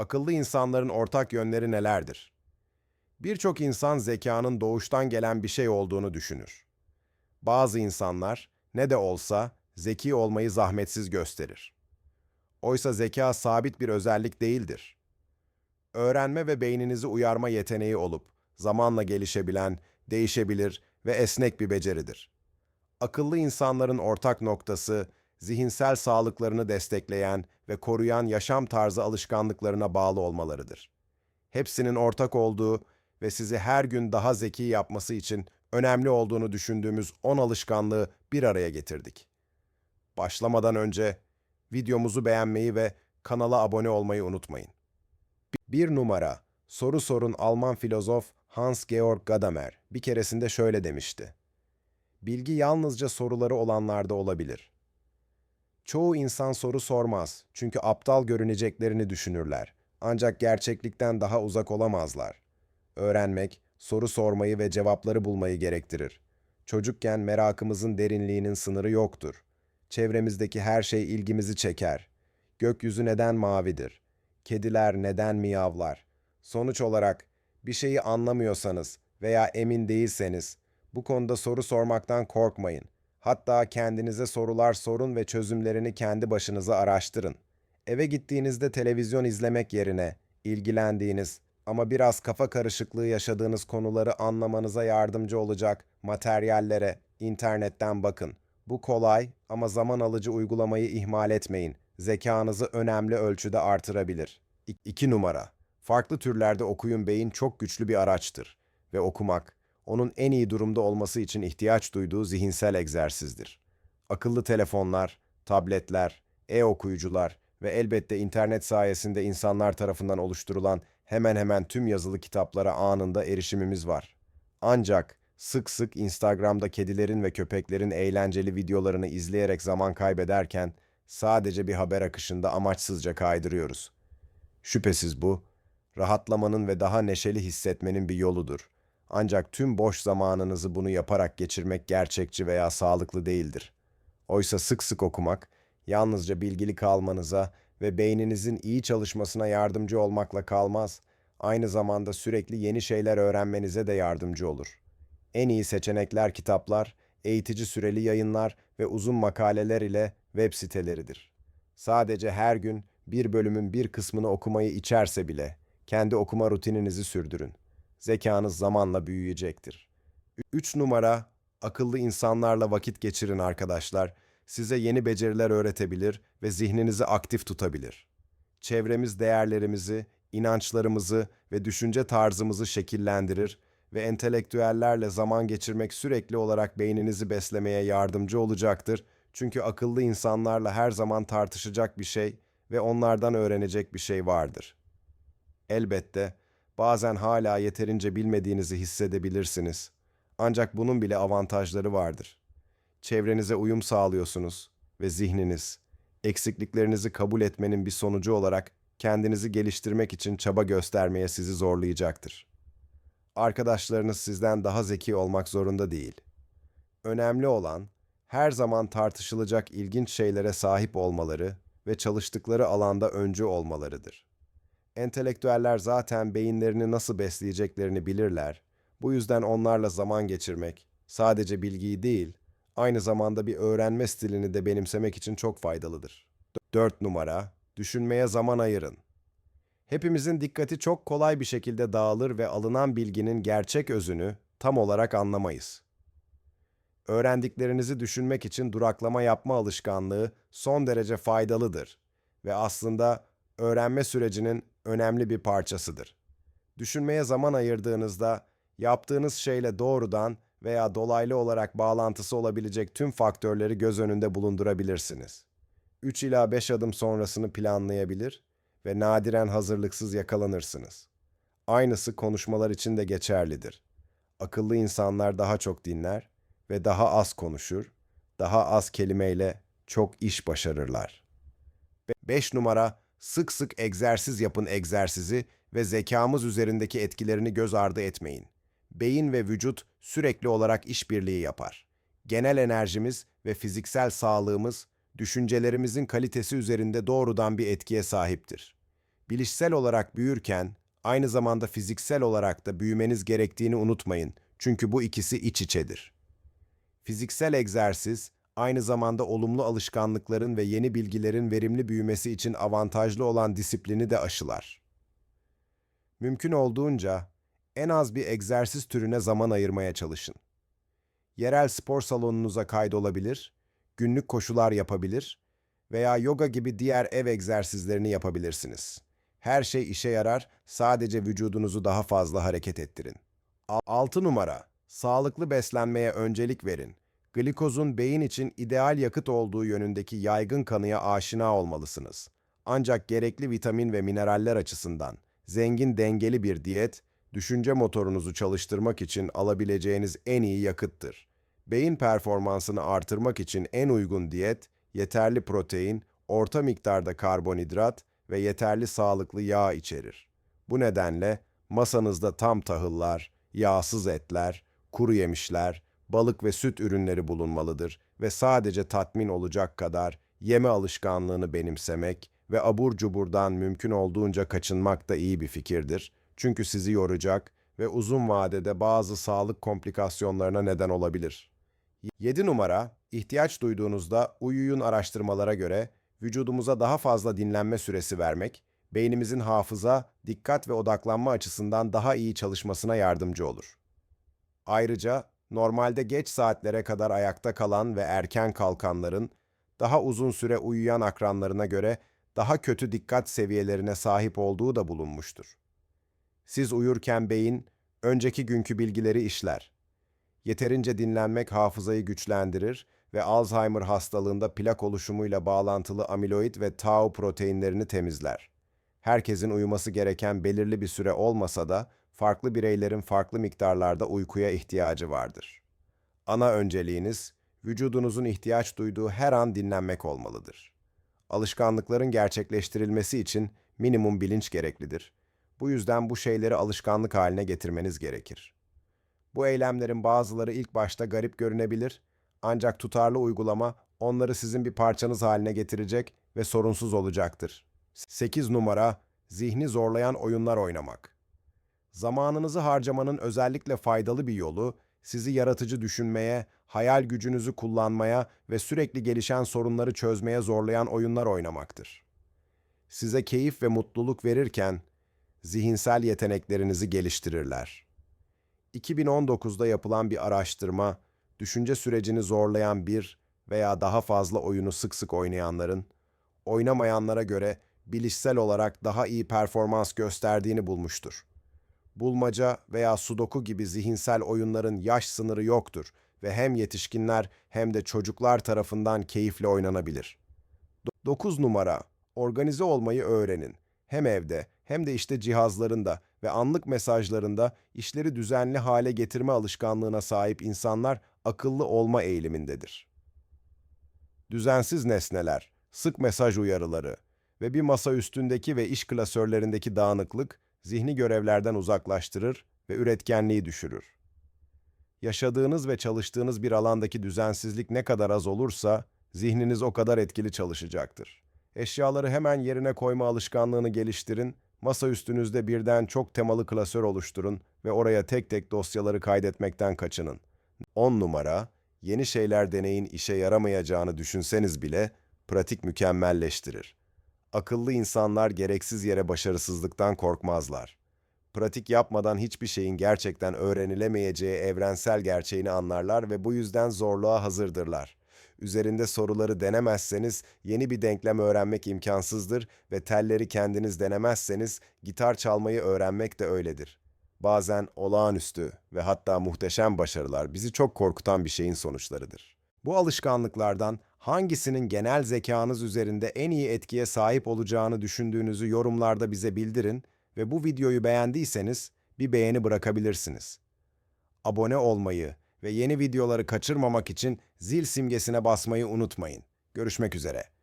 Akıllı insanların ortak yönleri nelerdir? Birçok insan zekanın doğuştan gelen bir şey olduğunu düşünür. Bazı insanlar ne de olsa zeki olmayı zahmetsiz gösterir. Oysa zeka sabit bir özellik değildir. Öğrenme ve beyninizi uyarma yeteneği olup zamanla gelişebilen, değişebilir ve esnek bir beceridir. Akıllı insanların ortak noktası zihinsel sağlıklarını destekleyen ve koruyan yaşam tarzı alışkanlıklarına bağlı olmalarıdır. Hepsinin ortak olduğu ve sizi her gün daha zeki yapması için önemli olduğunu düşündüğümüz 10 alışkanlığı bir araya getirdik. Başlamadan önce videomuzu beğenmeyi ve kanala abone olmayı unutmayın. Bir numara, soru sorun Alman filozof Hans-Georg Gadamer bir keresinde şöyle demişti. Bilgi yalnızca soruları olanlarda olabilir. Çoğu insan soru sormaz çünkü aptal görüneceklerini düşünürler. Ancak gerçeklikten daha uzak olamazlar. Öğrenmek, soru sormayı ve cevapları bulmayı gerektirir. Çocukken merakımızın derinliğinin sınırı yoktur. Çevremizdeki her şey ilgimizi çeker. Gökyüzü neden mavidir? Kediler neden miyavlar? Sonuç olarak bir şeyi anlamıyorsanız veya emin değilseniz bu konuda soru sormaktan korkmayın. Hatta kendinize sorular sorun ve çözümlerini kendi başınıza araştırın. Eve gittiğinizde televizyon izlemek yerine ilgilendiğiniz ama biraz kafa karışıklığı yaşadığınız konuları anlamanıza yardımcı olacak materyallere internetten bakın. Bu kolay ama zaman alıcı uygulamayı ihmal etmeyin. Zekanızı önemli ölçüde artırabilir. 2 numara. Farklı türlerde okuyun beyin çok güçlü bir araçtır ve okumak onun en iyi durumda olması için ihtiyaç duyduğu zihinsel egzersizdir. Akıllı telefonlar, tabletler, e-okuyucular ve elbette internet sayesinde insanlar tarafından oluşturulan hemen hemen tüm yazılı kitaplara anında erişimimiz var. Ancak sık sık Instagram'da kedilerin ve köpeklerin eğlenceli videolarını izleyerek zaman kaybederken sadece bir haber akışında amaçsızca kaydırıyoruz. Şüphesiz bu, rahatlamanın ve daha neşeli hissetmenin bir yoludur. Ancak tüm boş zamanınızı bunu yaparak geçirmek gerçekçi veya sağlıklı değildir. Oysa sık sık okumak, yalnızca bilgili kalmanıza ve beyninizin iyi çalışmasına yardımcı olmakla kalmaz, aynı zamanda sürekli yeni şeyler öğrenmenize de yardımcı olur. En iyi seçenekler kitaplar, eğitici süreli yayınlar ve uzun makaleler ile web siteleridir. Sadece her gün bir bölümün bir kısmını okumayı içerse bile kendi okuma rutininizi sürdürün. Zekanız zamanla büyüyecektir. 3 numara akıllı insanlarla vakit geçirin arkadaşlar. Size yeni beceriler öğretebilir ve zihninizi aktif tutabilir. Çevremiz değerlerimizi, inançlarımızı ve düşünce tarzımızı şekillendirir ve entelektüellerle zaman geçirmek sürekli olarak beyninizi beslemeye yardımcı olacaktır. Çünkü akıllı insanlarla her zaman tartışacak bir şey ve onlardan öğrenecek bir şey vardır. Elbette bazen hala yeterince bilmediğinizi hissedebilirsiniz. Ancak bunun bile avantajları vardır. Çevrenize uyum sağlıyorsunuz ve zihniniz, eksikliklerinizi kabul etmenin bir sonucu olarak kendinizi geliştirmek için çaba göstermeye sizi zorlayacaktır. Arkadaşlarınız sizden daha zeki olmak zorunda değil. Önemli olan her zaman tartışılacak ilginç şeylere sahip olmaları ve çalıştıkları alanda öncü olmalarıdır. Entelektüeller zaten beyinlerini nasıl besleyeceklerini bilirler. Bu yüzden onlarla zaman geçirmek sadece bilgiyi değil, aynı zamanda bir öğrenme stilini de benimsemek için çok faydalıdır. 4 numara, düşünmeye zaman ayırın. Hepimizin dikkati çok kolay bir şekilde dağılır ve alınan bilginin gerçek özünü tam olarak anlamayız. Öğrendiklerinizi düşünmek için duraklama yapma alışkanlığı son derece faydalıdır ve aslında öğrenme sürecinin önemli bir parçasıdır. Düşünmeye zaman ayırdığınızda yaptığınız şeyle doğrudan veya dolaylı olarak bağlantısı olabilecek tüm faktörleri göz önünde bulundurabilirsiniz. 3 ila 5 adım sonrasını planlayabilir ve nadiren hazırlıksız yakalanırsınız. Aynısı konuşmalar için de geçerlidir. Akıllı insanlar daha çok dinler ve daha az konuşur, daha az kelimeyle çok iş başarırlar. 5 numara sık sık egzersiz yapın egzersizi ve zekamız üzerindeki etkilerini göz ardı etmeyin. Beyin ve vücut sürekli olarak işbirliği yapar. Genel enerjimiz ve fiziksel sağlığımız düşüncelerimizin kalitesi üzerinde doğrudan bir etkiye sahiptir. Bilişsel olarak büyürken aynı zamanda fiziksel olarak da büyümeniz gerektiğini unutmayın. Çünkü bu ikisi iç içedir. Fiziksel egzersiz aynı zamanda olumlu alışkanlıkların ve yeni bilgilerin verimli büyümesi için avantajlı olan disiplini de aşılar. Mümkün olduğunca en az bir egzersiz türüne zaman ayırmaya çalışın. Yerel spor salonunuza kaydolabilir, günlük koşular yapabilir veya yoga gibi diğer ev egzersizlerini yapabilirsiniz. Her şey işe yarar, sadece vücudunuzu daha fazla hareket ettirin. 6 numara, sağlıklı beslenmeye öncelik verin. Glikozun beyin için ideal yakıt olduğu yönündeki yaygın kanıya aşina olmalısınız. Ancak gerekli vitamin ve mineraller açısından zengin dengeli bir diyet, düşünce motorunuzu çalıştırmak için alabileceğiniz en iyi yakıttır. Beyin performansını artırmak için en uygun diyet, yeterli protein, orta miktarda karbonhidrat ve yeterli sağlıklı yağ içerir. Bu nedenle masanızda tam tahıllar, yağsız etler, kuru yemişler, balık ve süt ürünleri bulunmalıdır ve sadece tatmin olacak kadar yeme alışkanlığını benimsemek ve abur cuburdan mümkün olduğunca kaçınmak da iyi bir fikirdir. Çünkü sizi yoracak ve uzun vadede bazı sağlık komplikasyonlarına neden olabilir. 7 numara, ihtiyaç duyduğunuzda uyuyun araştırmalara göre vücudumuza daha fazla dinlenme süresi vermek, beynimizin hafıza, dikkat ve odaklanma açısından daha iyi çalışmasına yardımcı olur. Ayrıca normalde geç saatlere kadar ayakta kalan ve erken kalkanların daha uzun süre uyuyan akranlarına göre daha kötü dikkat seviyelerine sahip olduğu da bulunmuştur. Siz uyurken beyin önceki günkü bilgileri işler. Yeterince dinlenmek hafızayı güçlendirir ve Alzheimer hastalığında plak oluşumuyla bağlantılı amiloid ve tau proteinlerini temizler. Herkesin uyuması gereken belirli bir süre olmasa da farklı bireylerin farklı miktarlarda uykuya ihtiyacı vardır. Ana önceliğiniz vücudunuzun ihtiyaç duyduğu her an dinlenmek olmalıdır. Alışkanlıkların gerçekleştirilmesi için minimum bilinç gereklidir. Bu yüzden bu şeyleri alışkanlık haline getirmeniz gerekir. Bu eylemlerin bazıları ilk başta garip görünebilir, ancak tutarlı uygulama onları sizin bir parçanız haline getirecek ve sorunsuz olacaktır. 8 numara zihni zorlayan oyunlar oynamak. Zamanınızı harcamanın özellikle faydalı bir yolu sizi yaratıcı düşünmeye, hayal gücünüzü kullanmaya ve sürekli gelişen sorunları çözmeye zorlayan oyunlar oynamaktır. Size keyif ve mutluluk verirken zihinsel yeteneklerinizi geliştirirler. 2019'da yapılan bir araştırma, düşünce sürecini zorlayan bir veya daha fazla oyunu sık sık oynayanların, oynamayanlara göre bilişsel olarak daha iyi performans gösterdiğini bulmuştur. Bulmaca veya sudoku gibi zihinsel oyunların yaş sınırı yoktur ve hem yetişkinler hem de çocuklar tarafından keyifle oynanabilir. 9 numara, organize olmayı öğrenin. Hem evde hem de işte cihazlarında ve anlık mesajlarında işleri düzenli hale getirme alışkanlığına sahip insanlar akıllı olma eğilimindedir. Düzensiz nesneler, sık mesaj uyarıları ve bir masa üstündeki ve iş klasörlerindeki dağınıklık zihni görevlerden uzaklaştırır ve üretkenliği düşürür. Yaşadığınız ve çalıştığınız bir alandaki düzensizlik ne kadar az olursa zihniniz o kadar etkili çalışacaktır. Eşyaları hemen yerine koyma alışkanlığını geliştirin, masa üstünüzde birden çok temalı klasör oluşturun ve oraya tek tek dosyaları kaydetmekten kaçının. 10 numara, yeni şeyler deneyin işe yaramayacağını düşünseniz bile pratik mükemmelleştirir. Akıllı insanlar gereksiz yere başarısızlıktan korkmazlar. Pratik yapmadan hiçbir şeyin gerçekten öğrenilemeyeceği evrensel gerçeğini anlarlar ve bu yüzden zorluğa hazırdırlar. Üzerinde soruları denemezseniz yeni bir denklem öğrenmek imkansızdır ve telleri kendiniz denemezseniz gitar çalmayı öğrenmek de öyledir. Bazen olağanüstü ve hatta muhteşem başarılar bizi çok korkutan bir şeyin sonuçlarıdır. Bu alışkanlıklardan hangisinin genel zekanız üzerinde en iyi etkiye sahip olacağını düşündüğünüzü yorumlarda bize bildirin ve bu videoyu beğendiyseniz bir beğeni bırakabilirsiniz. Abone olmayı ve yeni videoları kaçırmamak için zil simgesine basmayı unutmayın. Görüşmek üzere.